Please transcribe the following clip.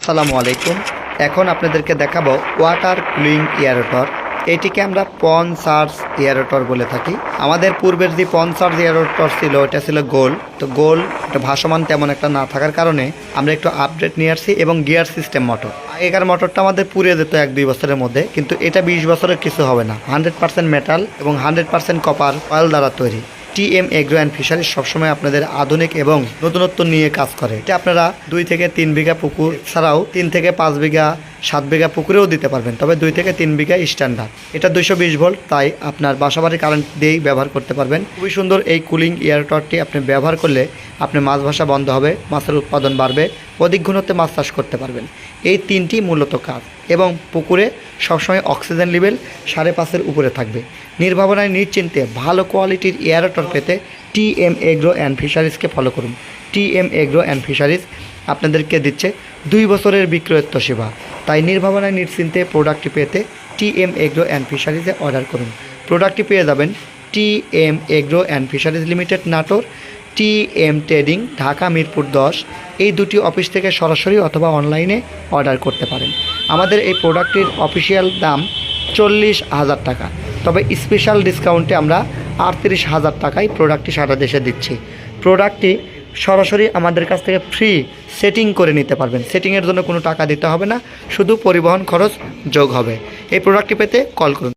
আসসালামু আলাইকুম। এখন আপনাদেরকে দেখাবো ওয়াটার কুলিং এয়ারটর এটিকে আমরা পন সার্স এয়ারটর বলে থাকি। আমাদের পূর্বের যে পন সার্স এয়ারটর ছিল এটা ছিল গোল। তো গোল এটা ভাসমান তেমন একটা না থাকার কারণে আমরা একটু আপডেট নিয়ে আসছি এবং গিয়ার সিস্টেম মোটর আগেকার মোটরটা আমাদের পুড়িয়ে যেত এক দুই বছরের মধ্যে, কিন্তু এটা বিশ বছরের কিছু হবে না। হান্ড্রেড পার্সেন্ট মেটাল এবং হান্ড্রেড পার্সেন্ট কপার অয়েল দ্বারা তৈরি। টিএম এগ্রো অ্যান্ড ফিশারি সবসময় আপনাদের আধুনিক এবং নতুনত্ব নিয়ে কাজ করে। এটা আপনারা দুই থেকে তিন বিঘা পুকুর ছাড়াও তিন থেকে পাঁচ বিঘা সাত বিঘা পুকুরেও দিতে পারবেন, তবে দুই থেকে তিন বিঘা স্ট্যান্ডার্ড এটা দুইশো বিশ ভোল্ট, তাই আপনার বাসাবাড়ি কারেন্ট দিয়েই ব্যবহার করতে পারবেন। খুবই সুন্দর এই কুলিং এয়ারটরটি আপনি ব্যবহার করলে আপনি মাছ ভাসা বন্ধ হবে, মাছের উৎপাদন বাড়বে, অধিক ঘনত্বে মাছ চাষ করতে পারবেন। এই তিনটি মূলত কাজ এবং পুকুরে সবসময় অক্সিজেন লেভেল সাড়ে পাঁচের উপরে থাকবে। নির্ভাবনায়, নিশ্চিন্তে ভালো কোয়ালিটির এয়ারটর পেতে টি এম এগ্রো অ্যান্ড ফিশারিজকে ফলো করুন। T M Agro and Fisheries আপনাদেরকে দিচ্ছে দুই বছরের বিক্রয়ত্ব সেবা। তাই নির্ভাবনায় নিশ্চিন্তে প্রোডাক্টটি পেতে টি এম এগ্রো অ্যান্ড ফিশারিজে অর্ডার করুন। প্রোডাক্টটি পেয়ে যাবেন T M Agro and Fisheries Limited, Natore T M Trading, Dhaka, Mirpur দশ। এই দুটি অফিস থেকে সরাসরি অথবা অনলাইনে অর্ডার করতে পারেন। আমাদের এই প্রোডাক্টটির অফিসিয়াল দাম চল্লিশ হাজার টাকা। তবে স্পেশাল ডিসকাউন্টে আমরা আটত্রিশ হাজার টাকায় প্রোডাক্টটি সারা দেশে দিচ্ছি। প্রোডাক্টটি সরাসরি আমাদের কাছ থেকে ফ্রি সেটিং করে নিতে পারবেন। সেটিংয়ের জন্য কোনো টাকা দিতে হবে না, শুধু পরিবহন খরচ যোগ হবে। এই প্রোডাক্টটি পেতে কল করুন।